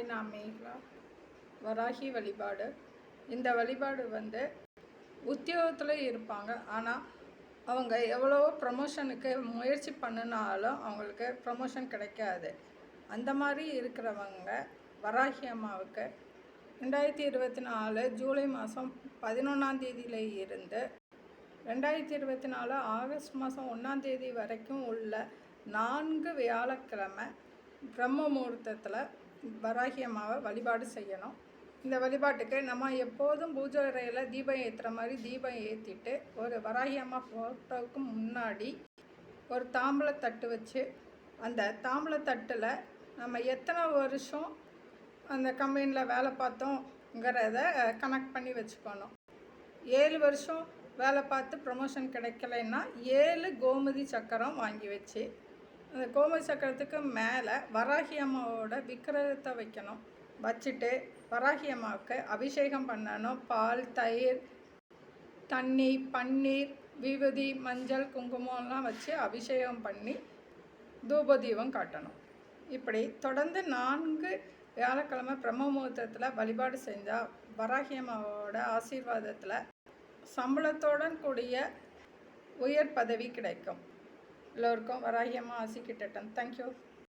Hi நான் மேகலா வராகி வழிபாடு. இந்த வழிபாடு வந்து உத்தியோகத்தில் இருப்பாங்க. ஆனால் அவங்க எவ்வளோ ப்ரமோஷனுக்கு முயற்சி பண்ணினாலும் அவங்களுக்கு ப்ரமோஷன் கிடைக்காது. அந்த மாதிரி இருக்கிறவங்க வராகி அம்மாவுக்கு ரெண்டாயிரத்தி இருபத்தி நாலு ஜூலை மாதம் பதினொன்றாந்தேதியில் இருந்து ரெண்டாயிரத்தி இருபத்தி நாலு ஆகஸ்ட் மாதம் ஒன்றாந்தேதி வரைக்கும் உள்ள நான்கு வியாழக்கிழமை பிரம்ம முகூர்த்தத்தில் வராகி அம்மாவை வழிபாடு செய்யணும். இந்த வழிபாட்டுக்கு நம்ம எப்போதும் பூஜை அறையில் தீபம் ஏற்றுற மாதிரி தீபம் ஏற்றிட்டு ஒரு வராகி அம்மா ஃபோட்டோவுக்கு முன்னாடி ஒரு தாம்பூலத்தட்டு வச்சு அந்த தாம்பூலத்தட்டில் நம்ம எத்தனை வருஷம் அந்த கம்பெனியில் வேலை பார்த்தோங்கிறத கனெக்ட் பண்ணி வச்சுக்கணும். ஏழு வருஷம் வேலை பார்த்து ப்ரமோஷன் கிடைக்கலைன்னா ஏழு கோமதி சக்கரம் வாங்கி வச்சு அந்த கோமதி சக்கரத்துக்கு மேலே வராகி அம்மாவோட விக்கிரகத்தை வைக்கணும். வச்சுட்டு வராகி அம்மாவுக்கு அபிஷேகம் பண்ணணும். பால் தயிர் தண்ணி பன்னீர் விபூதி மஞ்சள் குங்குமம்லாம் வச்சு அபிஷேகம் பண்ணி தூபதீபம் காட்டணும். இப்படி தொடர்ந்து நான்கு வியாழக்கிழமை பிரம்ம முகூர்த்தத்தில் வழிபாடு செஞ்சால் வராகி அம்மாவோட ஆசீர்வாதத்தில் சம்பளத்துடன் கூடிய உயர் பதவி கிடைக்கும். எல்லோருக்கும் வராகியமாக அம்மா ஆசி கிட்டட்டும் தேங்க்யூ